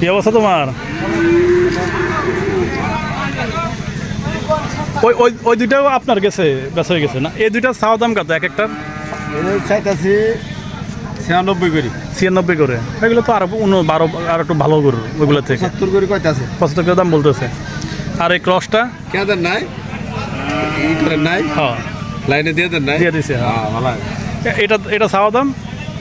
কি অবস্থা তোমার? ওই ওই ওই দুইটাও আপনার গেছে বেচা হয়ে গেছে না? এই দুইটা চাওয়া দাম কত? এক একটার? চাইতাছি ছিয়ানব্বই করে। ছিয়ানব্বই করে। এগুলো তো আরও বারো আর একটু ভালো গরু ওইগুলো থেকে। সত্তর করি কয়তাছে পঁচাত্তর করে দাম বলতেছে। আর এই ক্রসটা? কেন দেন নাই? ই করেন নাই? হ্যাঁ। লাইনে দিয়ে দেন নাই? দিয়ে দিছে হ্যাঁ। হ্যাঁ ভালো। এটা এটা চাওয়া দাম?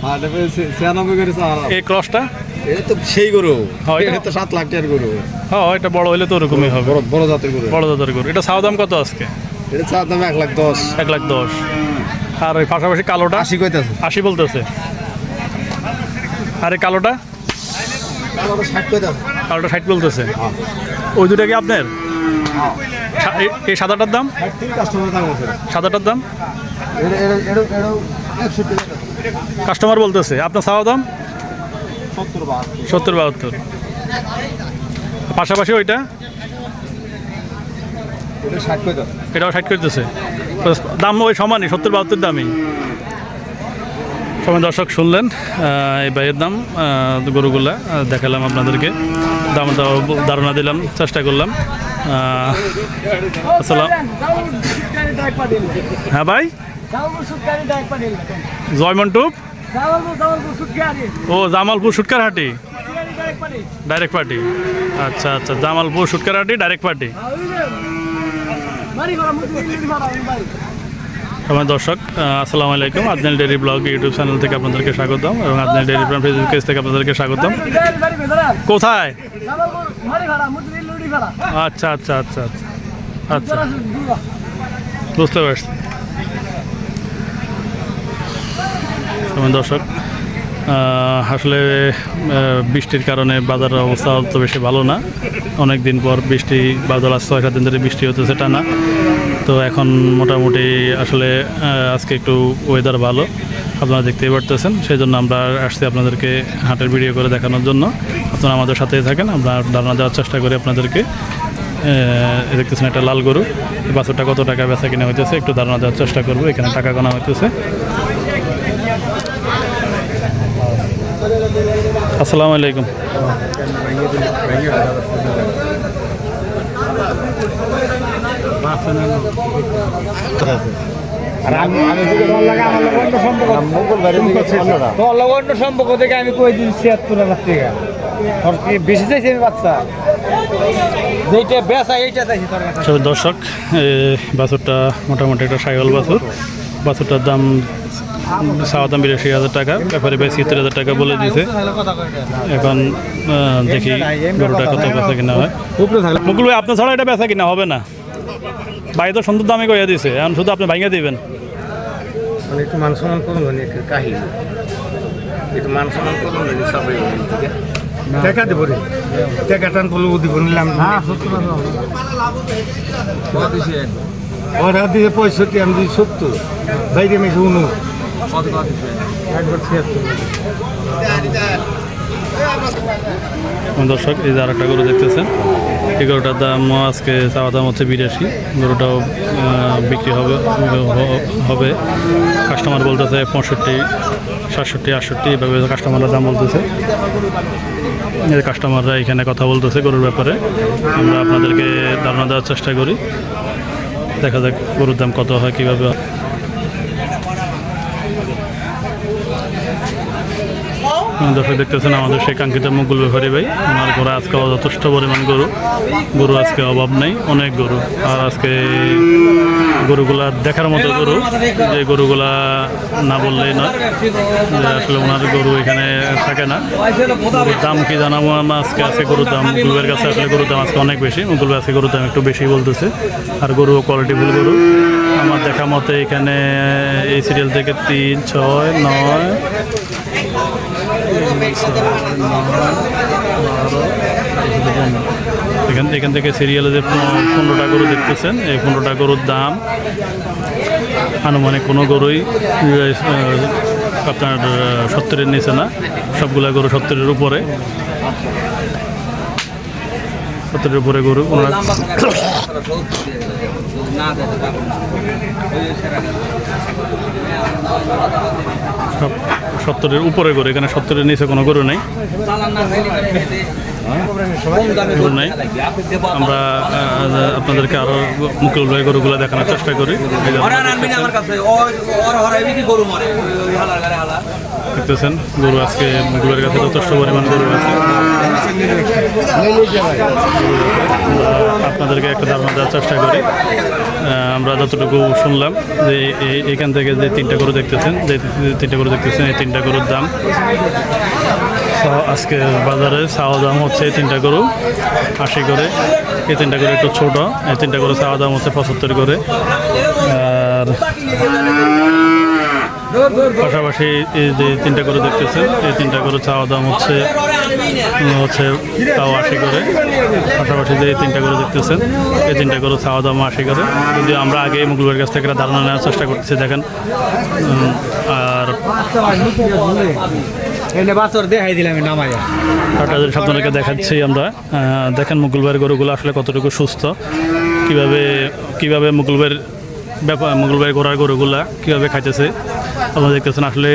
হ্যাঁ এই ক্রসটা? এটা তো সেই গরু। হ্যাঁ, এটা- এটা তো সাত লাখ টাকার গরু। হ্যাঁ এটা বড় হইলে তো ওরকমই হবে। বড় জাতের গরু। বড় দাদার গরু। এটা চাওয়া দাম কত আজকে? এটা চার দাম এক লাখ দশ। এক লাখ দশ। আর ওই পাশাপাশি কালোটা? আশি কইতাছে। আশি বলতেছে। আর এই কালোটা? কালোটা ষাট বলতেছে। ওই দুটা কি আপনার? এই- এই সাদাটার দাম? সাদাটার দাম? কাস্টমার বলতেছে আপনার চাওয়া দাম? সত্তর বাহাত্তর। পাশাপাশি ওইটা? এটাও ষাট করতেছে দাম ওই সমানই সত্তর বাহাত্তর দামই। সবাই দর্শক শুনলেন এই বাইয়ের দাম গরুগুলা দেখালাম আপনাদেরকে। দাম ধারণা দিলাম চেষ্টা করলাম। আসসালাম হ্যাঁ ভাই? জয় মন্টুপ ও জামালপুর সুটকার হাটি ডাইরেক্ট পার্টি। আচ্ছা আচ্ছা জামালপুর সুটকার হাটি ডাইরেক্ট পার্টি আমার দর্শক আসসালামু আলাইকুম। Adnal dairy blog YouTube channel থেকে আপনাদেরকে স্বাগতম এবং Adnal dairy farm Facebook page থেকে আপনাদেরকে স্বাগতম। কোথায়? আচ্ছা আচ্ছা আচ্ছা আচ্ছা। আচ্ছা বুঝতে পারছি। সময় দর্শক আসলে বৃষ্টির কারণে বাজারের অবস্থা অত বেশি ভালো না। অনেক দিন পর বৃষ্টি, বাদল আজ ছয় সাত দিন ধরে বৃষ্টি হতেছে টানা। তো এখন মোটামুটি আসলে আজকে একটু ওয়েদার ভালো, আপনারা দেখতেই পারতেছেন। সেই জন্য আমরা আসছি আপনাদেরকে হাটের ভিডিও করে দেখানোর জন্য। আপনারা আমাদের সাথেই থাকেন, আমরা ধারণা দেওয়ার চেষ্টা করি আপনাদেরকে। দেখতেছেন একটা লাল গরু বাছুরটা কত টাকা বেচা কিনা হইতেছে একটু ধারণা দেওয়ার চেষ্টা করব, এখানে টাকা গোনা হইতেছে। আসসালামু আলাইকুম। অন্য সম্পর্ক থেকে আমি কই দিন ছিয়াত্তর হাজার টাকা তোর কি বেশি চাইছি আমি বাচ্চা? যেইটা বেচা এইটা চাইছি তোর দর্শক এই বাছুরটা মোটামুটি একটা সাইকেল বাছুর। বাছুরটার দাম চাওয়া দাম বিরাশি হাজার টাকা ব্যাপারে বেশ সত্তর হাজার টাকা বলে দিয়েছে এখন দেখি গরুটা কত বেচা কিনা হয়। মুকুল ভাই আপনার ছাড়া এটা বেচা কিনা হবে না। ভাই তো সুন্দর দামে কইয়া দিছে এখন শুধু আপনি ভাঙিয়ে দিবেন। মানে একটু মান সম্মান করুন একটু কাহিনী। একটু মান সম্মান করুন সবাই টাকা দেবো রে। টাকা টান বলে দিব নিলাম ওরা দিয়ে পঁয়ষট্টি আমি দিই সত্তর। বাইরে মেশে উনু ছিয়াত্তর দর্শক এই যে আরেকটা গরু দেখতেছেন এই গরুটার দাম আজকে চাওয়া দাম হচ্ছে বিরাশি। গরুটাও বিক্রি হবে হবে। কাস্টমার বলতেছে পঁয়ষট্টি সাতষট্টি আটষট্টি এভাবে কাস্টমাররা দাম বলতেছে। এই কাস্টমাররা এখানে কথা বলতেছে গরুর ব্যাপারে। আমরা আপনাদেরকে ধারণা দেওয়ার চেষ্টা করি। দেখা যাক গরুর দাম কত হয় কীভাবে দর্শক দেখতেছেন, আমাদের সেই কাঙ্ক্ষিত মুকুল ব্যাপারী ভাই, ওনার ঘরে আজকে যথেষ্ট পরিমাণ গরু। গরু আজকে অভাব নেই, অনেক গরু। আর আজকে গরুগুলা দেখার মতো গরু, যে গরুগুলা না বললেই নয়, যে আসলে ওনার গরু এখানে থাকে না। দাম কি জানাব আমরা আজকে? আজকে গরুর দাম মুকুলের কাছে আসলে গরুর দাম আজকে অনেক বেশি। মুকুল আজকে গরুর দাম একটু বেশি বলতেছে। আর গরু কোয়ালিটিফুল গরু। আমার দেখা মতে এখানে এই সিরিয়াল থেকে তিন, ছয়, নয় এখান এখান থেকে সিরিয়ালে যে পনেরো- পনেরোটা গরু দেখতেছেন, এই পনেরোটা গরুর দাম আনুমানিক কোনো গরুই আপনার সত্তরের নিচে না, সবগুলা গরু সত্তরের উপরে। সত্তরের উপরে গরু ওনারা সব সত্তরের উপরে গরু এখানে সত্তরের নিচে কোনো গরু নেই। গরু নেই। আমরা আপনাদেরকে আরও মুকুল ভাই গরুগুলো দেখানোর চেষ্টা করি। দেখতেছেন, গরু আজকে গরুর কাছে যথেষ্ট পরিমাণ গরু আছে। আপনাদেরকে একটা ধারণা দেওয়ার চেষ্টা করি। আমরা যতটুকু শুনলাম যে এখান থেকে যে তিনটা গরু দেখতেছেন, যে তিনটা গরু দেখতেছেন, এই তিনটা গরুর দাম। আজকে বাজারে চাওয়া দাম হচ্ছে তিনটা গরু, আশি করে। এই তিনটা গরু একটু ছোট, এই তিনটা গরু চাওয়া দাম হচ্ছে পঁচাত্তর করে। আর পাশাপাশি এই যে তিনটা গরু দেখতেছেন এই তিনটা গরু চাওয়া দাম হচ্ছে হচ্ছে তাও আশি করে। পাশাপাশি যে তিনটা গরু দেখতেছেন এই তিনটা গরু চাওয়া দাম আশি করে। যদি আমরা আগে মুগলবের কাছ থেকে ধারণা নেওয়ার চেষ্টা করতেছি দেখেন আর আপনাদেরকে দেখাচ্ছি আমরা। দেখেন মুকুলবের গরুগুলো আসলে কতটুকু সুস্থ কীভাবে কীভাবে মুকুলবের ব্যাপার মুকুলবের ঘোড়ার গরুগুলা কীভাবে খাইতেছে আপনারা দেখতেছেন, আসলে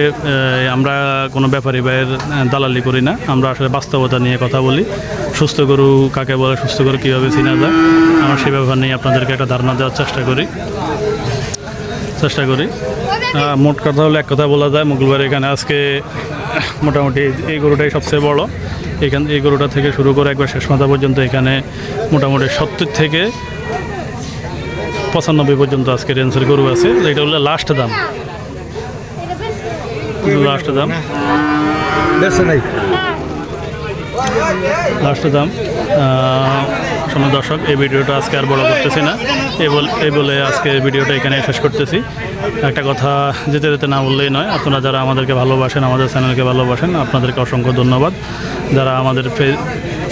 আমরা কোনো ব্যাপারী ভাইয়ের দালালি করি না। আমরা আসলে বাস্তবতা নিয়ে কথা বলি। সুস্থ গরু কাকে বলে, সুস্থ গরু কীভাবে চিনা যায়, আমরা সেই ব্যাপার নিয়ে আপনাদেরকে একটা ধারণা দেওয়ার চেষ্টা করি। চেষ্টা করি। মোট কথা হলো, এক কথা বলা যায় মুঘলবার এখানে আজকে, মোটামুটি এই গরুটাই সবচেয়ে বড়। এখান, এই গরুটা থেকে শুরু করে একবার শেষ মাথা পর্যন্ত এখানে মোটামুটি সত্তর থেকে পঁচানব্বই পর্যন্ত আজকে রেঞ্জের গরু আছে। এটা হলো লাস্ট দাম। লাস্ট দাম লাস্ট দাম সময় দর্শক এই ভিডিওটা আজকে আর বড় করতেছি না। এই বল আজকে ভিডিওটা এখানে শেষ করতেছি। একটা কথা যেতে যেতে না বললেই নয় আপনারা যারা আমাদেরকে ভালোবাসেন আমাদের চ্যানেলকে ভালোবাসেন আপনাদেরকে অসংখ্য ধন্যবাদ। যারা আমাদের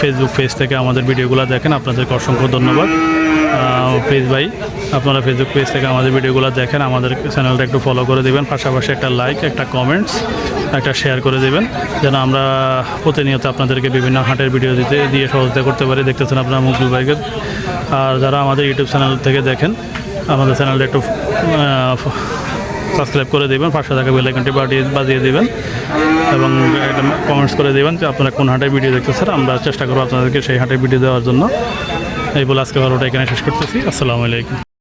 ফেসবুক পেজ থেকে আমাদের ভিডিওগুলো দেখেন আপনাদেরকে অসংখ্য ধন্যবাদ। প্লিজ ভাই, আপনারা ফেসবুক পেজ থেকে আমাদের ভিডিওগুলো দেখেন, আমাদের চ্যানেলটা একটু ফলো করে দেবেন, পাশাপাশি একটা লাইক একটা কমেন্টস একটা শেয়ার করে দেবেন, যেন আমরা প্রতিনিয়ত আপনাদেরকে বিভিন্ন হাটের ভিডিও দিতে, দিয়ে সহযোগিতা করতে পারি। দেখতেছেন আপনারা মুকুল ভাইকে। আর যারা আমাদের ইউটিউব চ্যানেল থেকে দেখেন, আমাদের চ্যানেলটা একটু সাবস্ক্রাইব করে দেবেন, পাশে থাকা বেলাইকনটি বাড়িয়ে, বাজিয়ে দেবেন, এবং একটা কমেন্টস করে দেবেন যে আপনারা কোন হাটে ভিডিও দেখতেছেন, আমরা চেষ্টা করব আপনাদেরকে সেই হাটে ভিডিও দেওয়ার জন্য। এই বলে আজকে ভালোটা এখানে শেষ করতেছি। আসসালামু আলাইকুম।